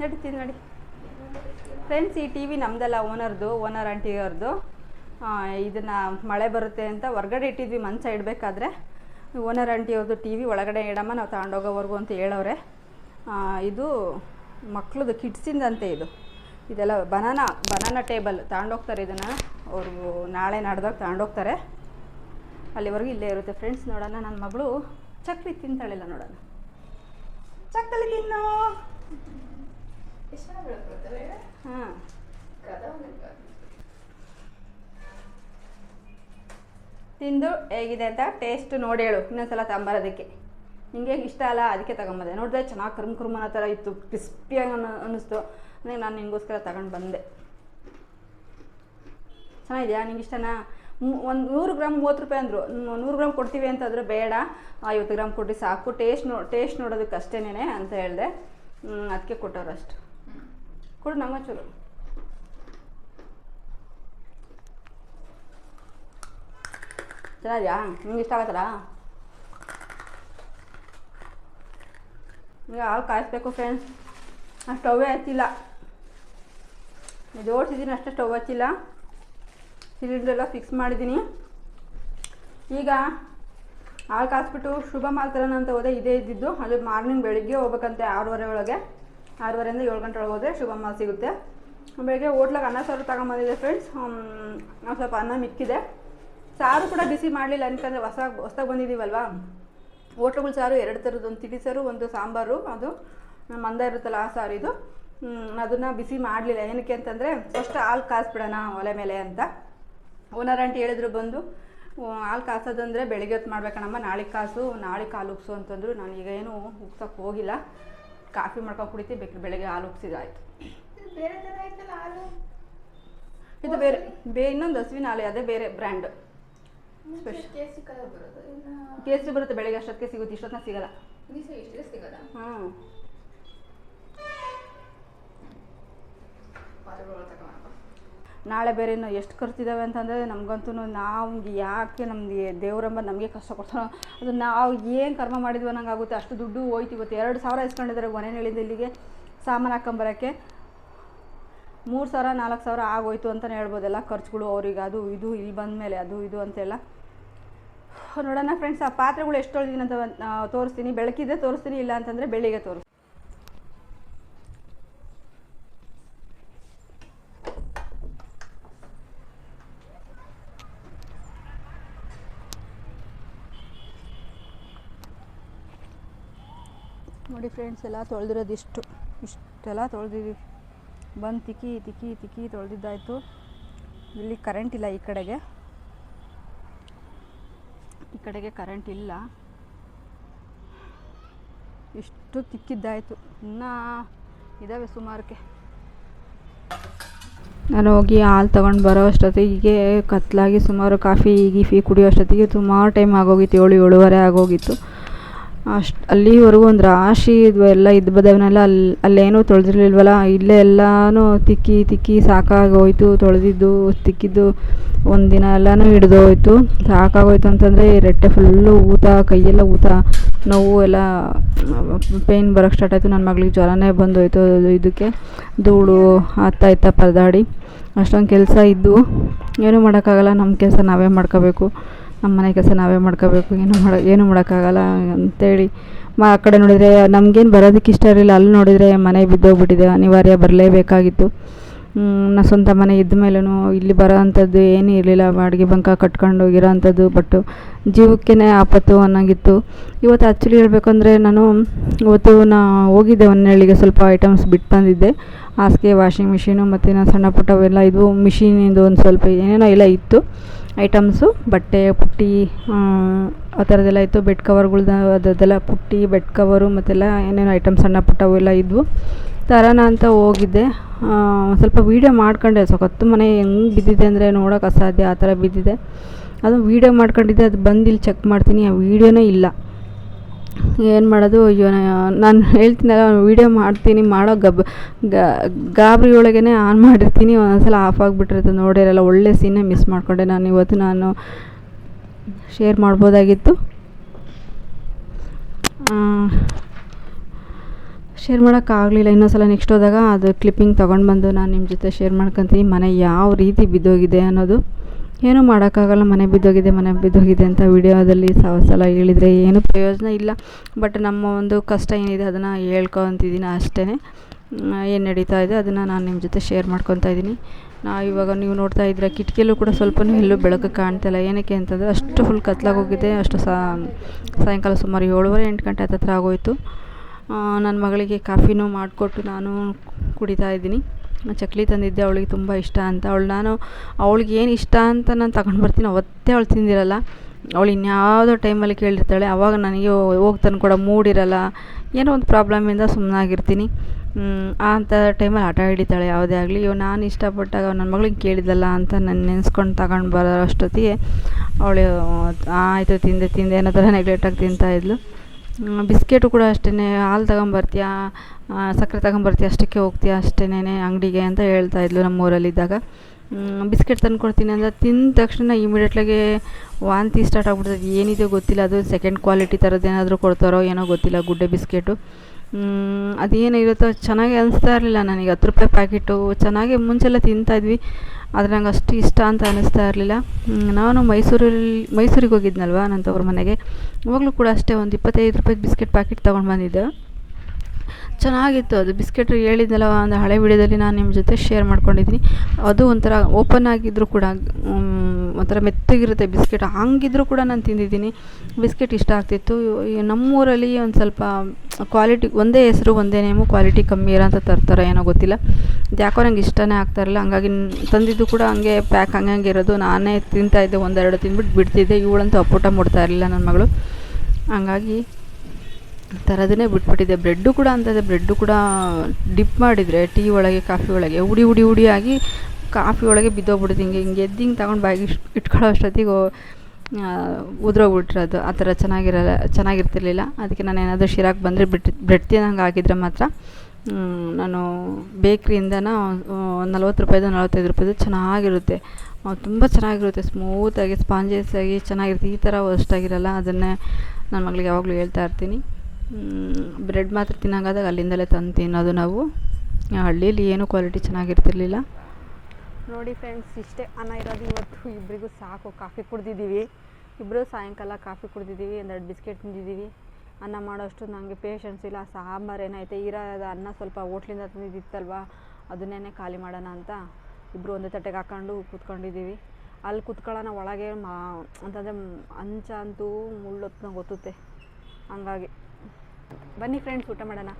ನಡೀತೀನಿ ನಡಿ. ಫ್ರೆಂಡ್ಸ್ ಈ T V ನಮ್ಮದಲ್ಲ ಓನರ್ದು ಓನರ್ ಆಂಟಿಯವ್ರದ್ದು ಇದನ್ನು ಮಳೆ ಬರುತ್ತೆ ಅಂತ ಹೊರ್ಗಡೆ ಇಟ್ಟಿದ್ವಿ ಮಂಚ ಇಡಬೇಕಾದ್ರೆ ಓನರ್ ಆಂಟಿಯವ್ರದ್ದು ಟಿ ವಿ ಒಳಗಡೆ ಇಡಮ್ಮ ನಾವು ತಗೊಂಡೋಗೋವರೆಗೂ ಅಂತ ಹೇಳವ್ರೆ. ಆ, ಇದು ಮಕ್ಳದ್ದು ಕಿಟ್ಸಿಂದಂತೆ ಇದು. ಇದೆಲ್ಲ ಬನಾನಾ ಬನಾನಾ ಟೇಬಲ್ ತಗೊಂಡೋಗ್ತಾರೆ ಇದನ್ನು. ಅವರು ನಾಳೆ ನಾಡ್ದಾಗ ತಗೊಂಡೋಗ್ತಾರೆ. ಅಲ್ಲಿವರೆಗೂ ಇಲ್ಲೇ ಇರುತ್ತೆ. ಫ್ರೆಂಡ್ಸ್ ನೋಡೋಣ. ನನ್ನ ಮಗಳು ಚಕ್ಲಿ ತಿಂತಾಳಿಲ್ಲ ನೋಡೋಣ. ಚಕ್ಕಲಿ ತಿನ್ನು. ಹಾಂ ತಿಂದು ಹೇಗಿದೆ ಅಂತ ಟೇಸ್ಟ್ ನೋಡಿ ಹೇಳು, ಇನ್ನೊಂದ್ಸಲ ತಗೊಂಬರೋದಕ್ಕೆ. ನಿಂಗೆ ಇಷ್ಟ ಅಲ್ಲ, ಅದಕ್ಕೆ ತಗೊಂಬಂದೆ. ನೋಡಿದೆ ಚೆನ್ನಾಗಿ ಕರ್ಮ್ ಕರ್ಮ್ ಅನ್ನೋ ಥರ ಇತ್ತು ಕ್ರಿಸ್ಪಿಯಾಗಿ ಅನ್ನೋ ಅನ್ನಿಸ್ತು. ಅಂದರೆ ನಾನು ನಿಂಗೋಸ್ಕರ ತಗೊಂಡು ಬಂದೆ. ಚೆನ್ನಾಗಿದೆಯಾ? ನಿಂಗೆ ಇಷ್ಟನಾ? ಒಂದು ನೂರು ಗ್ರಾಮ್ ಮೂವತ್ತು ರೂಪಾಯಿ ಅಂದರು. ನೂರು ಗ್ರಾಮ್ ಕೊಡ್ತೀವಿ ಅಂತಂದ್ರೆ ಬೇಡ. ಐವತ್ತು ಗ್ರಾಮ್ ಕೊಟ್ಟು ಸಾಕು. ಟೇಸ್ಟ್ ನೋ ಟೇಸ್ಟ್ ನೋಡೋದಕ್ಕೆ ಅಷ್ಟೇನೆ ಅಂತ ಹೇಳಿದೆ. ಅದಕ್ಕೆ ಕೊಟ್ಟವ್ರು ಅಷ್ಟು. ಕೊಡು ಚಲೋ. ಚೆನ್ನಾಗಿದೆಯಾ? ನಿಮ್ಗೆ ಇಷ್ಟ ಆಗತ್ತಲ್ಲ? ಈಗ ಹಾಲು ಕಾಯಿಸ್ಬೇಕು ಫ್ರೆಂಡ್ಸ್ ಆ ಸ್ಟವ್ವೇ ಹಚ್ಚಿಲ್ಲ. ಜೋಡಿಸಿದ್ದೀನಿ ಅಷ್ಟೇ ಸ್ಟವ್ ಹಚ್ಚಿಲ್ಲ. ಸಿಲಿಂಡ್ರೆಲ್ಲ ಫಿಕ್ಸ್ ಮಾಡಿದ್ದೀನಿ. ಈಗ ಹಾಲು ಕಾಯಿಸ್ಬಿಟ್ಟು ಶುಭ ಮಾಲ್ತರನ ಅಂತ ಹೋದೆ, ಇದೇ ಇದ್ದಿದ್ದು. ಅದು ಮಾರ್ನಿಂಗ್ ಬೆಳಿಗ್ಗೆ ಹೋಗ್ಬೇಕಂತೆ ಆರೂವರೆ ಒಳಗೆ. ಆರೂವರೆಯಿಂದ ಏಳು ಗಂಟೆ ಒಳಗೆ ಹೋದರೆ ಶುಭಮ್ಮ ಸಿಗುತ್ತೆ. ಬೆಳಗ್ಗೆ ಹೋಟ್ಲಾಗ ಅನ್ನ ಸಾರು ತಗೊಂಬಂದಿದೆ ಫ್ರೆಂಡ್ಸ್ ನಾವು ಸ್ವಲ್ಪ ಅನ್ನ ಮಿಕ್ಕಿದೆ. ಸಾರು ಕೂಡ ಬಿಸಿ ಮಾಡಲಿಲ್ಲ ಅನ್ಕಂದ್ರೆ ಹೊಸ ಹೊಸ್ದಾಗಿ ಬಂದಿದ್ದೀವಲ್ವಾ ಹೋಟ್ಲುಗಳ ಸಾರು ಎರಡು ಥರದ್ದು ಒಂದು ತಿಳಿ ಸಾರು ಒಂದು ಸಾಂಬಾರು ಅದು ಮಂದ ಇರುತ್ತಲ್ಲ ಆ ಸಾರು ಇದು. ಅದನ್ನು ಬಿಸಿ ಮಾಡಲಿಲ್ಲ. ಏನಕ್ಕೆ ಅಂತಂದರೆ ಫಸ್ಟ್ ಹಾಲು ಕಾಯಿಸ್ಬಿಡೋಣ ಒಲೆ ಮೇಲೆ ಅಂತ. ಓನರ್ ಆಂಟಿ ಹೇಳಿದ್ರು ಬಂದು "ಓ, ಹಾಲು ಕಾಸೋದಂದರೆ ಬೆಳಗ್ಗೆ ಹೊತ್ತು ಮಾಡ್ಬೇಕಣಮ್ಮ. ನಾಳೆ ಕಾಸು ನಾಳೆ ಕಾಲು ಉಗ್ಸು ಅಂತಂದರು. ನಾನು ಈಗ ಏನು ಉಗ್ಸೋಕ್ಕೆ ಹೋಗಿಲ್ಲ. ಕಾಫಿ ಮಾಡ್ಕೊಂಡು ಕುಡಿತೀವಿ ಬೇಕು ಬೆಳಗ್ಗೆ ಹಾಲು ಬೇರೆ ಥರ ಐತಲ್ಲ ಹಾಲು? ಇದು ಬೇರೆ ಬೇ ಇನ್ನೊಂದು ಹಸುವಿನ ಹಾಲು ಅದೇ ಬೇರೆ ಬ್ರ್ಯಾಂಡ್. Special. ಕೇಸರಿ ಬರುತ್ತೆ ಬೆಳಗ್ಗೆ ಅಷ್ಟೊತ್ತಿಗೆ ಸಿಗುತ್ತೆ ಇಷ್ಟೊತ್ತಿನ ಸಿಗಲ್ಲ. ಸಿಗೋದ ಹ್ಞೂ ನಾಳೆ ಬೇರೆ ಇನ್ನು ಎಷ್ಟು ಕರ್ತಿದ್ದಾವೆ ಅಂತಂದರೆ ನಮಗಂತೂ ನಾವು ಯಾಕೆ ನಮಗೆ ದೇವರಂಬ ನಮಗೆ ಕಷ್ಟ ಕೊಡ್ತಾನೋ ಅದು ನಾವು ಏನು ಕರ್ಮ ಮಾಡಿದ್ವಿ ಅನ್ನಂಗಾಗುತ್ತೆ ಅಷ್ಟು ದುಡ್ಡು ಹೋಯ್ತು ಇವತ್ತು. ಎರಡು ಸಾವಿರ ಇಸ್ಕೊಂಡಿದ್ದಾರೆ ಮನೆಯಲ್ಲಿಂದ ಇಲ್ಲಿಗೆ ಸಾಮಾನು ಹಾಕೊಂಬರೋಕ್ಕೆ ಮೂರು ಸಾವಿರ, ನಾಲ್ಕು ಸಾವಿರ ಆಗೋಯ್ತು ಅಂತಲೇ ಹೇಳ್ಬೋದೆಲ್ಲ ಖರ್ಚುಗಳು, ಅವ್ರಿಗೆ ಅದು ಇದು, ಇಲ್ಲಿ ಬಂದಮೇಲೆ ಅದು ಇದು ಅಂತೆಲ್ಲ. ನೋಡೋಣ ಫ್ರೆಂಡ್ಸ್ ಆ ಪಾತ್ರೆಗಳು ಎಷ್ಟು ತೊಳೆದಿದ್ದೀನಿ ಅಂತ ತೋರಿಸ್ತೀನಿ. ಬೆಳಕಿದೆ ತೋರಿಸ್ತೀನಿ, ಇಲ್ಲ ಅಂತಂದರೆ ಬೆಳಿಗ್ಗೆ ತೋರಿಸ್ತೀನಿ. ನೋಡಿ ಫ್ರೆಂಡ್ಸ್ ಎಲ್ಲ ತೊಳೆದಿರೋದು ಇಷ್ಟು. ಇಷ್ಟೆಲ್ಲ ತೊಳೆದಿದ್ದೀವಿ ಬಂದು ತಿಕ್ಕಿ ತಿಕ್ಕಿ ತಿಕ್ಕಿ ತೊಳೆದಿದ್ದಾಯಿತು. ಇಲ್ಲಿ ಕರೆಂಟ್ ಇಲ್ಲ ಈ ಕಡೆಗೆ. ಈ ಕಡೆಗೆ ಕರೆಂಟ್ ಇಲ್ಲ. ಇಷ್ಟು ತಿಕ್ಕಿದ್ದಾಯಿತು. ಇನ್ನೂ ಇದ್ದಾವೆ ಸುಮಾರಕ್ಕೆ. ನಾನು ಹೋಗಿ ಹಾಲು ತೊಗೊಂಡು ಬರೋ ಅಷ್ಟೊತ್ತಿಗೆ ಕತ್ಲಾಗಿ ಸುಮಾರು ಕಾಫಿ, ಗೀಫಿ ಕುಡಿಯೋ ಅಷ್ಟೊತ್ತಿಗೆ ಸುಮಾರು ಟೈಮ್ ಆಗೋಗಿತ್ತು. ಏಳು, ಏಳುವರೆ ಆಗೋಗಿತ್ತು. ಅಷ್ಟು ಅಲ್ಲಿವರೆಗೂ ಒಂದು ರಾಶಿ ಇದು ಎಲ್ಲ ಇದ್ದು ಬದವನ್ನೆಲ್ಲ ಅಲ್ಲಿ ಅಲ್ಲೇನೂ ತೊಳೆದಿರ್ಲಿಲ್ವಲ್ಲ, ಇಲ್ಲೇ ಎಲ್ಲನೂ ತಿಕ್ಕಿ ತಿಕ್ಕಿ ಸಾಕಾಗೋಯಿತು, ತೊಳೆದಿದ್ದು, ತಿಕ್ಕಿದ್ದು, ಒಂದು ದಿನ ಎಲ್ಲನೂ ಹಿಡ್ದೋಯ್ತು. ಸಾಕಾಗೋಯ್ತು ಅಂತಂದರೆ ರೆಟ್ಟೆ ಫುಲ್ಲು ಊತ, ಕೈಯೆಲ್ಲ ಊತ, ನೋವು ಎಲ್ಲ ಪೇಯ್ನ್ ಬರೋಕ್ಕೆ ಸ್ಟಾರ್ಟ್ ಆಯಿತು. ನನ್ನ ಮಗಳಿಗೆ ಜ್ವರನೇ ಬಂದೋಯ್ತು ಇದಕ್ಕೆ. ಧೂಳು, ಅತ್ತ ಇತ್ತ ಪರದಾಡಿ. ಅಷ್ಟೊಂದು ಕೆಲಸ ಇದ್ದು, ಏನೂ ಮಾಡೋಕ್ಕಾಗಲ್ಲ. ನಮ್ಮ ಕೆಲಸ ನಾವೇ ಮಾಡ್ಕೋಬೇಕು. ನಮ್ಮ ಮನೆ ಕೆಲಸ ನಾವೇ ಮಾಡ್ಕೋಬೇಕು. ಏನು ಮಾಡ, ಏನು ಮಾಡೋಕ್ಕಾಗಲ್ಲ ಅಂತೇಳಿ. ಮ, ಆ ಕಡೆ ನೋಡಿದರೆ ನಮ್ಗೇನು ಬರೋದಕ್ಕೆ ಇಷ್ಟ ಇರಲಿಲ್ಲ. ಅಲ್ಲಿ ನೋಡಿದರೆ ಮನೆ ಬಿದ್ದೋಗ್ಬಿಟ್ಟಿದೆ. ಅನಿವಾರ್ಯ ಬರಲೇಬೇಕಾಗಿತ್ತು. ನಾ ಸ್ವಂತ ಮನೆ ಇದ್ದ ಮೇಲೂ ಇಲ್ಲಿ ಬರೋ ಅಂಥದ್ದು ಏನೂ ಇರಲಿಲ್ಲ. ಬಾಡಿಗೆ ಬಂಕ ಕಟ್ಕೊಂಡು ಹೋಗಿರೋ ಅಂಥದ್ದು ಬಟ್ಟು ಜೀವಕ್ಕೇ ಆಪತ್ತು ಅನ್ನೋಂಗಿತ್ತು. ಇವತ್ತು ಆ್ಯಕ್ಚುಲಿ ಹೇಳಬೇಕಂದ್ರೆ ನಾನು ಇವತ್ತು ನಾ ಹೋಗಿದ್ದೆ ಹೊನ್ನಳ್ಳಿಗೆ ಸ್ವಲ್ಪ ಐಟಮ್ಸ್ ಬಿಟ್ಟು ಬಂದಿದ್ದೆ. ಹಾಸಿಗೆ ವಾಷಿಂಗ್ ಮಿಷಿನು ಮತ್ತು ನಾನು ಸಣ್ಣ ಪುಟ್ಟವೆಲ್ಲ ಇದು ಮಿಷಿನಿಂದು ಒಂದು ಸ್ವಲ್ಪ ಏನೇನೋ ಎಲ್ಲ ಇತ್ತು. ಐಟಮ್ಸು ಬಟ್ಟೆ, ಪುಟ್ಟಿ, ಆ ಥರದ್ದೆಲ್ಲ ಇತ್ತು. ಬೆಡ್ ಕವರ್ಗಳ್ದ ಅದೆಲ್ಲ ಪುಟ್ಟಿ ಬೆಡ್ ಕವರು ಮತ್ತೆಲ್ಲ ಏನೇನೋ ಐಟಮ್ಸ್ ಸಣ್ಣ ಪುಟ್ಟವು ಎಲ್ಲ ಇದ್ವು. ತರೋಣ ಅಂತ ಹೋಗಿದ್ದೆ. ಸ್ವಲ್ಪ ವೀಡಿಯೋ ಮಾಡ್ಕೊಂಡೆ. ಸಖತ್ತು ಮನೆ ಹೆಂಗೆ ಬಿದ್ದಿದೆ ಅಂದರೆ ನೋಡೋಕೆ ಅಸಾಧ್ಯ ಆ ಥರ ಬಿದ್ದಿದೆ. ಅದು ವೀಡಿಯೋ ಮಾಡ್ಕೊಂಡಿದ್ದೆ, ಅದು ಬಂದು ಇಲ್ಲಿ ಚೆಕ್ ಮಾಡ್ತೀನಿ. ಆ ವೀಡಿಯೋನೇ ಇಲ್ಲ. ಏನು ಮಾಡೋದು? ಅಯ್ಯೋ ನಾನು ಹೇಳ್ತೀನಲ್ಲ ವೀಡಿಯೋ ಮಾಡ್ತೀನಿ. ಮಾಡೋ ಗಬ್ ಗಾಬರಿ ಒಳಗೇ ಆನ್ ಮಾಡಿರ್ತೀನಿ. ಒಂದೊಂದ್ಸಲ ಆಫ್ ಆಗಿಬಿಟ್ಟಿರುತ್ತೆ. ನೋಡಿರಲ್ಲ ಒಳ್ಳೆ ಸೀನೇ ಮಿಸ್ ಮಾಡಿಕೊಂಡೆ ನಾನು. ಇವತ್ತು ನಾನು ಶೇರ್ ಮಾಡ್ಬೋದಾಗಿತ್ತು. ಶೇರ್ ಮಾಡೋಕ್ಕಾಗಲಿಲ್ಲ ಇನ್ನೊಂದ್ಸಲ ನೆಕ್ಸ್ಟ್ ಹೋದಾಗ ಅದು ಕ್ಲಿಪ್ಪಿಂಗ್ ತೊಗೊಂಡು ಬಂದು ನಾನು ನಿಮ್ಮ ಜೊತೆ ಶೇರ್ ಮಾಡ್ಕೊತೀನಿ. ಮನೆ ಯಾವ ರೀತಿ ಬಿದ್ದೋಗಿದೆ ಅನ್ನೋದು ಏನೂ ಮಾಡೋಕ್ಕಾಗಲ್ಲ. ಮನೆ ಬಿದ್ದೋಗಿದೆ ಮನೆ ಬಿದ್ದೋಗಿದೆ ಅಂತ ವಿಡಿಯೋದಲ್ಲಿ ಸಾವ ಸಲ ಹೇಳಿದರೆ ಏನೂ ಪ್ರಯೋಜನ ಇಲ್ಲ. ಬಟ್ ನಮ್ಮ ಒಂದು ಕಷ್ಟ ಏನಿದೆ ಅದನ್ನು ಹೇಳ್ಕೊತಿದ್ದೀನಿ ಅಷ್ಟೇ. ಏನು ನಡೀತಾ ಇದೆ ಅದನ್ನು ನಾನು ನಿಮ್ಮ ಜೊತೆ ಶೇರ್ ಮಾಡ್ಕೊತಾ ಇದ್ದೀನಿ ನಾ ಇವಾಗ ನೀವು ನೋಡ್ತಾ ಇದ್ರೆ ಕಿಟಕಿಯಲ್ಲೂ ಕೂಡ ಸ್ವಲ್ಪ ಎಲ್ಲೂ ಬೆಳಕು ಕಾಣ್ತಿಲ್ಲ ಏನಕ್ಕೆ ಅಂತಂದರೆ ಅಷ್ಟು ಫುಲ್ ಕತ್ಲಾಗೋಗಿದೆ ಅಷ್ಟು ಸಾಯಂಕಾಲ ಸುಮಾರು ಏಳುವರೆ ಎಂಟು ಗಂಟೆ ಹತ್ತತ್ರ ಆಗೋಯಿತು. ನನ್ನ ಮಗಳಿಗೆ ಕಾಫಿನೂ ಮಾಡಿಕೊಟ್ಟು ನಾನು ಕುಡಿತಾ ಇದ್ದೀನಿ. ಚಕ್ಲಿ ತಂದಿದ್ದೆ, ಅವಳಿಗೆ ತುಂಬ ಇಷ್ಟ ಅಂತ. ಅವಳು ನಾನು, ಅವಳಿಗೆ ಏನು ಇಷ್ಟ ಅಂತ ನಾನು ತಗೊಂಡು ಬರ್ತೀನಿ. ಅವತ್ತೇ ಅವಳು ತಿಂದಿರಲ್ಲ. ಅವಳು ಇನ್ಯಾವುದೋ ಟೈಮಲ್ಲಿ ಕೇಳಿರ್ತಾಳೆ. ಆವಾಗ ನನಗೆ ಹೋಗಿ ಮೂಡ್ ಇರಲ್ಲ. ಏನೋ ಒಂದು ಪ್ರಾಬ್ಲಮಿಂದ ಸುಮ್ಮನಾಗಿರ್ತೀನಿ ಅಂಥ ಟೈಮಲ್ಲಿ ಆಟ ಹಿಡಿತಾಳೆ. ಯಾವುದೇ ಆಗಲಿ ಇವಾಗ ನಾನು ಇಷ್ಟಪಟ್ಟಾಗ ನನ್ನ ಮಗಳಿಗೆ ಕೇಳಿದ್ದಲ್ಲ ಅಂತ ನಾನು ನೆನೆಸ್ಕೊಂಡು ತಗೊಂಡು ಬರೋ ಅಷ್ಟೊತ್ತಿಗೆ ಅವಳು, ಆಯಿತು, ತಿಂದೆ ತಿಂದೆ ಅನ್ನೋ ಥರ ನೆಗ್ಲೆಕ್ಟಾಗಿ ತಿಂತಾಯಿದ್ಲು ಬಿಸ್ಕೆಟು ಕೂಡ ಅಷ್ಟೇ ಹಾಲು ತಗೊಂಬರ್ತೀಯಾ? ಸಕ್ಕರೆ ತಗೊಂಬರ್ತೀಯ? ಅಷ್ಟಕ್ಕೆ ಹೋಗ್ತೀಯ? ಅಷ್ಟೇನೆ ಅಂಗಡಿಗೆ ಅಂತ ಹೇಳ್ತಾಯಿದ್ಲು ನಮ್ಮೂರಲ್ಲಿದ್ದಾಗ ಬಿಸ್ಕೆಟ್ ತಂದು ಕೊಡ್ತೀನಿ ಅಂದರೆ ತಿಂದ ತಕ್ಷಣ ಇಮಿಡಿಯೇಟ್ಲಾಗೆ ವಾಂತಿ ಸ್ಟಾರ್ಟ್ ಆಗ್ಬಿಡ್ತದೆ. ಏನಿದೆ ಗೊತ್ತಿಲ್ಲ. ಅದು ಸೆಕೆಂಡ್ ಕ್ವಾಲಿಟಿ ಥರದ್ದು ಏನಾದರೂ ಕೊಡ್ತಾರೋ ಏನೋ ಗೊತ್ತಿಲ್ಲ ಗುಡ್ಡೆ ಬಿಸ್ಕೆಟು. ಅದೇನಿರುತ್ತೋ ಚೆನ್ನಾಗಿ ಅನಿಸ್ತಾ ಇರಲಿಲ್ಲ ನನಗೆ. ಹತ್ತು ರೂಪಾಯಿ ಪ್ಯಾಕೆಟು ಚೆನ್ನಾಗಿ ಮುಂಚೆಲ್ಲ ತಿಂತಾಯಿದ್ವಿ ಆದರೆ ನಂಗೆ ಅಷ್ಟು ಇಷ್ಟ ಅಂತ ಅನ್ನಿಸ್ತಾ ಇರಲಿಲ್ಲ. ನಾನು ಮೈಸೂರಲ್ಲಿ, ಮೈಸೂರಿಗೆ ಹೋಗಿದ್ನಲ್ವ ನನ್ನ ತವ್ರ ಮನೆಗೆ. ಇವಾಗಲೂ ಕೂಡ ಅಷ್ಟೇ ಒಂದು ಇಪ್ಪತ್ತೈದು ರೂಪಾಯಿ ಬಿಸ್ಕೆಟ್ ಪ್ಯಾಕೆಟ್ ತೊಗೊಂಡು ಬಂದಿದ್ದೆ. ಚೆನ್ನಾಗಿತ್ತು ಅದು. ಬಿಸ್ಕೆಟ್ ಹೇಳಿದ್ನಲ್ಲ ಒಂದು ಹಳೆ ವಿಡಿಯೋದಲ್ಲಿ ನಾನು ನಿಮ್ಮ ಜೊತೆ ಶೇರ್ ಮಾಡ್ಕೊಂಡಿದ್ದೀನಿ. ಅದು ಒಂಥರ ಓಪನ್ ಆಗಿದ್ದರೂ ಕೂಡ ಒಂಥರ ಮೆತ್ತಗಿರುತ್ತೆ ಬಿಸ್ಕೆಟ್. ಹಂಗಿದ್ರೂ ಕೂಡ ನಾನು ತಿಂದಿದ್ದೀನಿ. ಬಿಸ್ಕೆಟ್ ಇಷ್ಟ ಆಗ್ತಿತ್ತು. ನಮ್ಮೂರಲ್ಲಿ ಒಂದು ಸ್ವಲ್ಪ ಕ್ವಾಲಿಟಿ, ಒಂದೇ ಹೆಸರು, ಒಂದೇ ನೇಮು, ಕ್ವಾಲಿಟಿ ಕಮ್ಮಿ ಇರೋ ಅಂತ ತರ್ತಾರೆ ಏನೋ ಗೊತ್ತಿಲ್ಲ. ಯಾಕೋ ನಂಗೆ ಇಷ್ಟನೇ ಆಗ್ತಾಯಿರಲಿಲ್ಲ ಹಂಗಾಗಿ ತಂದಿದ್ದು ಕೂಡ ಹಂಗೆ ಪ್ಯಾಕ್ ಹಂಗೆ ಇರೋದು. ನಾನೇ ತಿಂತಾಯಿದ್ದೆ ಒಂದೆರಡು ತಿಂದ್ಬಿಟ್ಟು ಬಿಡ್ತಿದ್ದೆ. ಇವಳಂತೂ ಅಪ್ಪುಟ ಮುಡ್ತಾ ಇರಲಿಲ್ಲ ನನ್ನ ಮಗಳು. ಹಂಗಾಗಿ ಥರದನ್ನೇ ಬಿಟ್ಬಿಟ್ಟಿದ್ದೆ. ಬ್ರೆಡ್ಡು ಕೂಡ ಅಂತಂದರೆ ಬ್ರೆಡ್ಡು ಕೂಡ ಡಿಪ್ ಮಾಡಿದರೆ, ಟೀ ಒಳಗೆ, ಕಾಫಿ ಒಳಗೆ, ಉಡಿ ಉಡಿ, ಉಡಿಯಾಗಿ ಕಾಫಿ ಒಳಗೆ ಬಿದ್ದೋಗ್ಬಿಡುತ್ತೆ ಹಿಂಗೆ ಹಿಂಗೆ ಎದ್ದು ಹಿಂಗೆ ತಗೊಂಡು ಬಾಯಿಗೆ ಇಷ್ಟು ಇಟ್ಕೊಳ್ಳೋ ಅಷ್ಟೊತ್ತಿಗೆ ಉದ್ರೋಗ್ಬಿಟ್ಟಿರೋದು. ಆ ಥರ ಚೆನ್ನಾಗಿರಲ್ಲ, ಚೆನ್ನಾಗಿರ್ತಿರ್ಲಿಲ್ಲ. ಅದಕ್ಕೆ ನಾನು ಏನಾದರೂ ಶಿರಾಕ್ ಬಂದರೆ ಬ್ರೆಡ್ ತಿನ್ನಂಗೆ ಆಗಿದ್ರೆ ಮಾತ್ರ ನಾನು ಬೇಕ್ರಿಯಿಂದನ ನಲ್ವತ್ತು ರೂಪಾಯಿದು ನಲ್ವತ್ತೈದು ರೂಪಾಯಿದು ಚೆನ್ನಾಗಿರುತ್ತೆ. ತುಂಬ ಚೆನ್ನಾಗಿರುತ್ತೆ. ಸ್ಮೂತಾಗಿ ಸ್ಪಾಂಜಸ್ ಆಗಿ ಚೆನ್ನಾಗಿರುತ್ತೆ. ಈ ಥರ ಅಷ್ಟಾಗಿರಲ್ಲ ಅದನ್ನೇ ನನ್ನ ಮಗಳಿಗೆ ಯಾವಾಗಲೂ ಹೇಳ್ತಾ ಇರ್ತೀನಿ. ಬ್ರೆಡ್ ಮಾತ್ರ ತಿನ್ನಂಗಾದಾಗ ಅಲ್ಲಿಂದಲೇ ತಂದು ತಿನ್ನೋದು ನಾವು. ಹಳ್ಳಿಯಲ್ಲಿ ಏನೂ ಕ್ವಾಲಿಟಿ ಚೆನ್ನಾಗಿರ್ತಿರ್ಲಿಲ್ಲ. ನೋಡಿ ಫ್ರೆಂಡ್ಸ್ ಇಷ್ಟೇ ಅನ್ನ ಇರೋದು ಇವತ್ತು. ಇಬ್ಬರಿಗೂ ಸಾಕು. ಕಾಫಿ ಕುಡ್ದಿದ್ದೀವಿ. ಇಬ್ಬರು ಸಾಯಂಕಾಲ ಕಾಫಿ ಕುಡ್ದಿದ್ದೀವಿ ಒಂದೆರಡು ಬಿಸ್ಕೆಟ್ ತಿಂದಿದ್ದೀವಿ. ಅನ್ನ ಮಾಡೋಷ್ಟು ನನಗೆ ಪೇಷನ್ಸ್ ಇಲ್ಲ. ಸಾಂಬಾರು ಏನೈತೆ ಇರೋದು ಅನ್ನ ಸ್ವಲ್ಪ ಹೋಟ್ಲಿಂದ ತಂದಿದ್ದಿತ್ತಲ್ವ? ಅದನ್ನೇ ಖಾಲಿ ಮಾಡೋಣ ಅಂತ ಇಬ್ಬರು ಒಂದೇ ತಟ್ಟೆಗೆ ಹಾಕ್ಕೊಂಡು ಕೂತ್ಕೊಂಡಿದ್ದೀವಿ. ಅಲ್ಲಿ ಕೂತ್ಕೊಳ್ಳೋಣ ಒಳಗೆ ಮಾ, ಅಂತಂದರೆ ಅಂಚ ಅಂತೂ ಮುಳ್ಳೊತ್ನಂಗೆ ಗೊತ್ತುತ್ತೆ. ಹಂಗಾಗಿ. ಬನ್ನಿ ಫ್ರೆಂಡ್ಸ್ ಊಟ ಮಾಡೋಣ.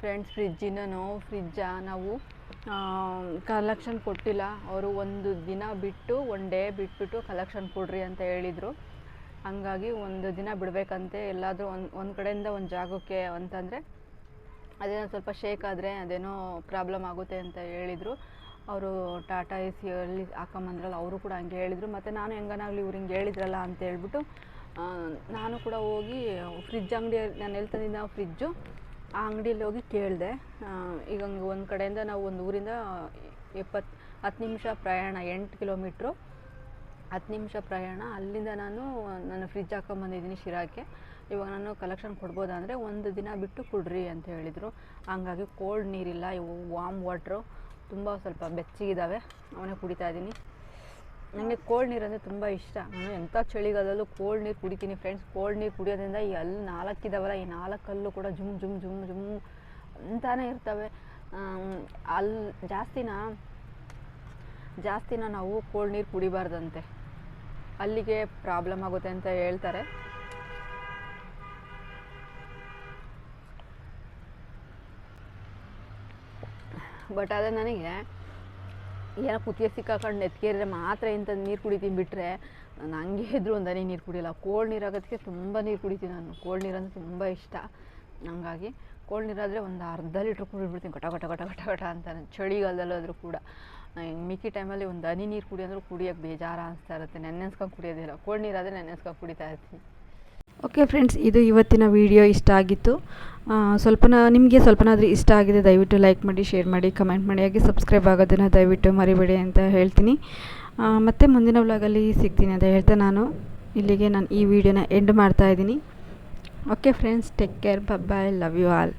ಫ್ರೆಂಡ್ಸ್ ಫ್ರಿಜ್ಜಿನ ನಾವು ಫ್ರಿಜ್ಜ ನಾವು ಕಲೆಕ್ಷನ್ ಕೊಟ್ಟಿಲ್ಲ. ಅವರು ಒಂದು ದಿನ ಬಿಟ್ಟು ಒನ್ ಡೇ ಬಿಟ್ಬಿಟ್ಟು ಕಲೆಕ್ಷನ್ ಕೊಡ್ರಿ ಅಂತ ಹೇಳಿದರು. ಹಂಗಾಗಿ ಒಂದು ದಿನ ಬಿಡಬೇಕಂತೆ. ಎಲ್ಲಾದರೂ ಒಂದು ಒಂದು ಕಡೆಯಿಂದ ಒಂದು ಜಾಗಕ್ಕೆ ಅಂತಂದರೆ, ಅದೇನೋ ಸ್ವಲ್ಪ ಶೇಕ್ ಆದರೆ ಅದೇನೋ ಪ್ರಾಬ್ಲಮ್ ಆಗುತ್ತೆ ಅಂತ ಹೇಳಿದರು. ಅವರು ಟಾಟಾ ಎ ಸಿಯಲ್ಲಿ ಹಾಕೊಂಬಂದ್ರಲ್ಲ, ಅವರು ಕೂಡ ಹಂಗೆ ಹೇಳಿದರು. ಮತ್ತು ನಾನು ಹೆಂಗನಾಗಲಿ ಇವ್ರು ಹಿಂಗೆ ಹೇಳಿದ್ರಲ್ಲ ಅಂತ ಹೇಳ್ಬಿಟ್ಟು ನಾನು ಕೂಡ ಹೋಗಿ ಫ್ರಿಜ್ ಅಂಗಡಿ ನಾನು ತಂದಿದ್ದ ಫ್ರಿಜ್ಜು ಆ ಅಂಗಡಿಯಲ್ಲಿ ಹೋಗಿ ಕೇಳಿದೆ. ಈಗ ಹಂಗೆ ಒಂದು ಕಡೆಯಿಂದ ನಾವು ಒಂದು ಊರಿಂದ ಇಪ್ಪತ್ತು ಹತ್ತು ನಿಮಿಷ ಪ್ರಯಾಣ, ಎಂಟು ಕಿಲೋಮೀಟ್ರು ಹತ್ತು ನಿಮಿಷ ಪ್ರಯಾಣ. ಅಲ್ಲಿಂದ ನಾನು ನನ್ನ ಫ್ರಿಜ್ ಹಾಕೊಂಬಂದಿದ್ದೀನಿ ಶಿರಾಕ್ಕೆ ಇವಾಗ ನಾನು ಕಲೆಕ್ಷನ್ ಕೊಡ್ಬೋದಾ ಅಂದರೆ ಒಂದು ದಿನ ಬಿಟ್ಟು ಕೊಡ್ರಿ ಅಂತ ಹೇಳಿದರು. ಹಂಗಾಗಿ ಕೋಲ್ಡ್ ನೀರಿಲ್ಲ, ಇವು ವಾಮ್ ವಾಟ್ರು ತುಂಬ ಸ್ವಲ್ಪ ಬೆಚ್ಚಗಿದ್ದಾವೆ ಅವನೇ ಕುಡಿತಾ ಇದ್ದೀನಿ. ನನಗೆ ಕೋಲ್ಡ್ ನೀರು ಅಂದರೆ ತುಂಬ ಇಷ್ಟ. ನಾನು ಎಂಥ ಚಳಿಗಾಲದಲ್ಲೂ ಕೋಲ್ಡ್ ನೀರು ಕುಡಿತೀನಿ ಫ್ರೆಂಡ್ಸ್ ಕೋಲ್ಡ್ ನೀರು ಕುಡಿಯೋದ್ರಿಂದ ಈ ಅಲ್ಲಿ ನಾಲ್ಕಿದ್ದಾವಲ್ಲ ಈ ನಾಲ್ಕಲ್ಲೂ ಕೂಡ ಜುಮ್ ಜುಮ್ ಜುಮ್ ಜುಮ್ ಅಂತಾನೆ ಇರ್ತವೆ. ಅಲ್ಲಿ ಜಾಸ್ತಿನ ಜಾಸ್ತಿನ ನಾವು ಕೋಲ್ಡ್ ನೀರು ಕುಡಿಬಾರ್ದಂತೆ. ಅಲ್ಲಿಗೆ ಪ್ರಾಬ್ಲಮ್ ಆಗುತ್ತೆ ಅಂತ ಹೇಳ್ತಾರೆ. ಬಟ್ ಆದರೆ ನನಗೆ ಏನೋ ಕುತ್ತಿಗೆ ಸಿಕ್ಕಾಕೊಂಡು ನೆತ್ತಿಗೆರಿದ್ರೆ ಮಾತ್ರ ಇಂಥ ನೀರು ಕುಡಿತೀನಿ ಬಿಟ್ಟರೆ ನಾನು ಹಂಗೆ ಇದ್ರೂ ಒಂದು ಹನಿ ನೀರು ಕುಡಿಯಲ್ಲ. ಕೋಲ್ಡ್ ನೀರು ಆಗೋದಕ್ಕೆ ತುಂಬ ನೀರು ಕುಡಿತೀನಿ ನಾನು. ಕೋಲ್ಡ್ ನೀರು ಅಂದರೆ ತುಂಬ ಇಷ್ಟ. ಹಂಗಾಗಿ ಕೋಲ್ಡ್ ನೀರಾದರೆ ಒಂದು ಅರ್ಧ ಲೀಟ್ರ್ ಕುಡಿದ್ಬಿಡ್ತೀನಿ. ಗಟ ಗಟ ಗಟ ಗಟ ಗಟ ಅಂತ ಚಳಿಗಾಲದಲ್ಲಾದರೂ ಕೂಡ. ಮಿಕ್ಕಿ ಟೈಮಲ್ಲಿ ಒಂದು ಹನಿ ನೀರು ಕುಡಿಯೋದ್ರೂ ಕುಡಿಯೋಕ್ಕೆ ಬೇಜಾರು ಅನಿಸ್ತಾ ಇರುತ್ತೆ. ನೆನೆಸ್ಕೊಂಡು ಕುಡಿಯೋದಿಲ್ಲ ಕೋಲ್ಡ್ ನೀರಾದರೆ ನೆನೆಸ್ಕೊಂಡು ಕುಡಿತಾ ಇರ್ತೀನಿ. ಓಕೆ ಫ್ರೆಂಡ್ಸ್ ಇದು ಇವತ್ತಿನ ವಿಡಿಯೋ ಇಷ್ಟ ಆಗಿತ್ತು. ಸ್ವಲ್ಪ ನಿಮಗೆ ಸ್ವಲ್ಪನಾದರೂ ಇಷ್ಟ ಆಗಿದೆ, ದಯವಿಟ್ಟು ಲೈಕ್ ಮಾಡಿ ಶೇರ್ ಮಾಡಿ ಕಮೆಂಟ್ ಮಾಡಿ. ಹಾಗೆ ಸಬ್ಸ್ಕ್ರೈಬ್ ಆಗೋದನ್ನು ದಯವಿಟ್ಟು ಮರಿಬೇಡಿ ಅಂತ ಹೇಳ್ತೀನಿ. ಮತ್ತು ಮತ್ತೆ ಮುಂದಿನ ವ್ಲಾಗಲ್ಲಿ ಸಿಗ್ತೀನಿ ಅಂತ ಹೇಳ್ತಾ ನಾನು. ಇಲ್ಲಿಗೆ ನಾನು ಈ ವಿಡಿಯೋನ ಎಂಡ್ ಮಾಡ್ತಾ ಇದ್ದೀನಿ. Okay friends take care bye love you all